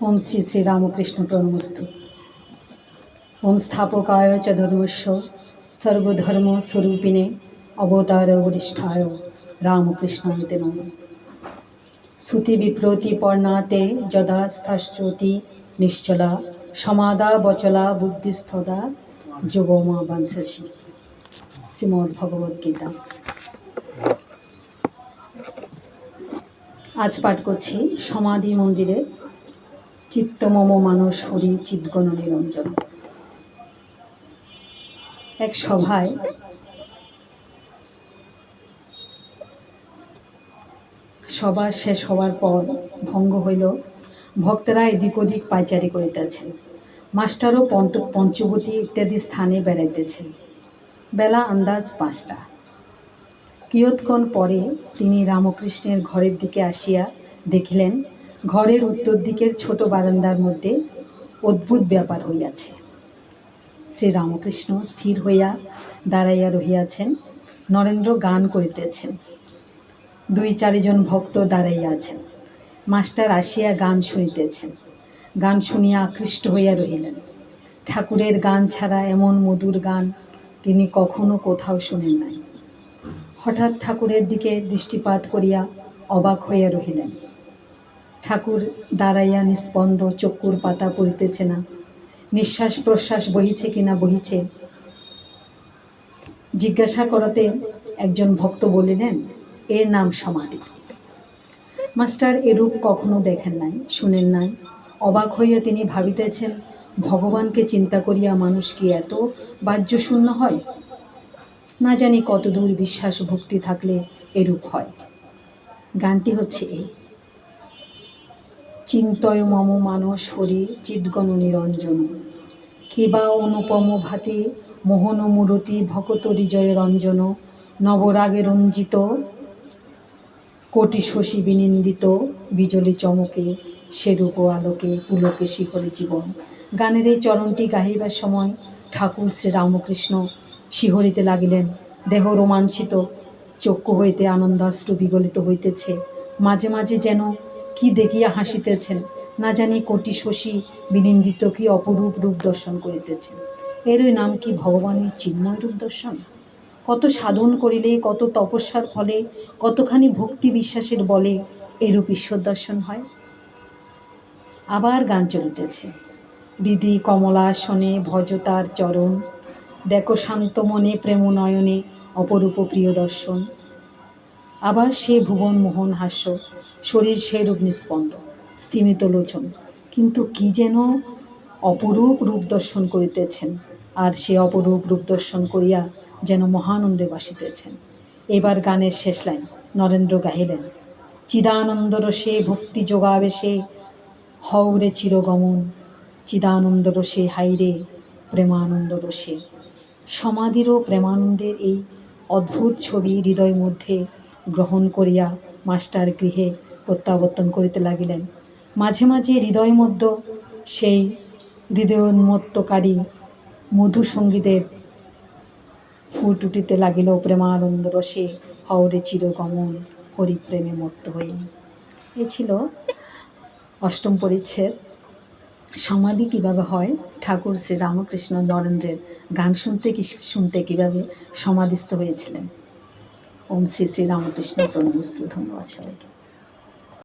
ওম শ্রী শ্রী রামকৃষ্ণ প্রণমস্তু ওম স্থাপকায় চ ধর্মস্য সর্বধর্ম স্বরূপিণে অবতার বরিষ্ঠায় রামকৃষ্ণায় তে নম। শ্রুতি বিপ্রতি পর্ণাতে যদা স্থাশ্রতি নিশ্চলা সমাদা বচলা বুদ্ধিস্থদা যোগমা বাংশসি শ্রীমদ্ ভগবদ্গীতা আজ পাঠ করছি সমাধি মন্দিরে চিত্তমম মানস হরি চিৎগণ নিরঞ্জন। এক সভায় সভা শেষ হওয়ার পর ভঙ্গ হইল। ভক্তরা এদিক ওদিক পাইচারি করিতেছেন। মাস্টারও পঞ্চ, পঞ্চবতী ইত্যাদি স্থানে বেড়াইতেছেন। বেলা আন্দাজ পাঁচটা। কিয়ৎক্ষণ পরে তিনি রামকৃষ্ণের ঘরের দিকে আসিয়া দেখিলেন ঘরের উত্তর দিকের ছোট বারান্দার মধ্যে অদ্ভুত ব্যাপার হইয়াছে। শ্রীরামকৃষ্ণ স্থির হইয়া দাঁড়াইয়া রহিয়াছেন, নরেন্দ্র গান করিতেছেন। দুই চারিজন ভক্ত দাঁড়াইয়া আছেন। মাস্টার আসিয়া গান শুনিতেছেন। গান শুনিয়া আকৃষ্ট হইয়া রহিলেন। ঠাকুরের গান ছাড়া এমন মধুর গান তিনি কখনো কোথাও শুনেন নাই। হঠাৎ ঠাকুরের দিকে দৃষ্টিপাত করিয়া অবাক হইয়া রহিলেন। ঠাকুর দাঁড়াইয়া নিস্পন্দ চক্ষুর পাতা পড়িতেছে না। নিঃশ্বাস প্রশ্বাস বহিছে কিনা বহিছে। জিজ্ঞাসা করাতে একজন ভক্ত বলিলেন, এর নাম সমাধি। মাস্টার এরূপ কখনো দেখেন নাই, শুনেন নাই। অবাক হইয়া তিনি ভাবিতেছেন, ভগবানকে চিন্তা করিয়া মানুষ কি এত বাহ্যশূন্য হয়? না জানি কতদূর বিশ্বাস ভক্তি থাকলে এরূপ হয়। গানটি হচ্ছে এই। চিন্তয় মম মানস হরি চিদ্গণ নিরঞ্জন। কিবা অনুপম ভাতি মোহন মূরতি ভকত হৃজয় রঞ্জন। নবরাগে রঞ্জিত কোটি শশী বিনিন্দিত বিজলি চমকে সেরূপ আলোকে পুলকে শিহরে জীবন। গানের এই চরণটি গাহিবার সময় ঠাকুর শ্রী রামকৃষ্ণ শিহরিতে লাগিলেন। দেহ রোমাঞ্চিত, চক্ষু হইতে আনন্দাশ্রু বিগলিত হইতেছে। মাঝে মাঝে যেন কি দেখিয়া হাসিতেছেন? না জানি কোটি শশী বিনিন্দিত কি অপরূপ রূপ দর্শন করিতেছেন এরই নাম কি ভগবানের চিন্ময় রূপ দর্শন? কত সাধন করিলে, কত তপস্যার ফলে, কতখানি ভক্তি বিশ্বাসের বলে এরূপ ঈশ্বর দর্শন হয়? আবার গান চলিতেছে। দিদি কমলাসনে ভজতার চরণ। দেখো শান্ত মনে প্রেম নয়নে অপরূপ প্রিয় দর্শন। আবার সে ভুবন মোহন হাস্য। শরীর সেরূপ নিস্পন্দ স্থিমিত লোচন। কিন্তু কি যেন অপরূপ রূপ দর্শন করিতেছেন, আর সে অপরূপ রূপ দর্শন করিয়া যেন মহানন্দে বাসিতেছেন। এবার গানের শেষ লাইন, নরেন্দ্র গাহিলেন, চিদানন্দ রসে ভক্তি যোগাবেশে হৌরে চিরগমন। চিদানন্দ রসে হাইরে প্রেমানন্দ রসে। সমাধিরও প্রেমানন্দের এই অদ্ভুত ছবি হৃদয় মধ্যে গ্রহণ করিয়া মাস্টার গৃহে প্রত্যাবর্তন করিতে লাগিলেন। মাঝে মাঝে হৃদয় মধ্য সেই হৃদয়োন্মত্তকারী মধু সঙ্গীতের ফুট উঠিতে লাগিল প্রেমানন্দ রসে, হওরে চিরগমন হরিপ্রেমে মত্ত হই। এ ছিল অষ্টম পরিচ্ছেদ। সমাধি কীভাবে হয়? ঠাকুর শ্রী রামকৃষ্ণ নরেন্দ্রের গান শুনতে কি, শুনতে কীভাবে সমাধিস্থ হয়েছিলেন? ওম শ্রী শ্রী রামকৃষ্ণ প্রণমস্তু ধন্যবাদ সবাইকে।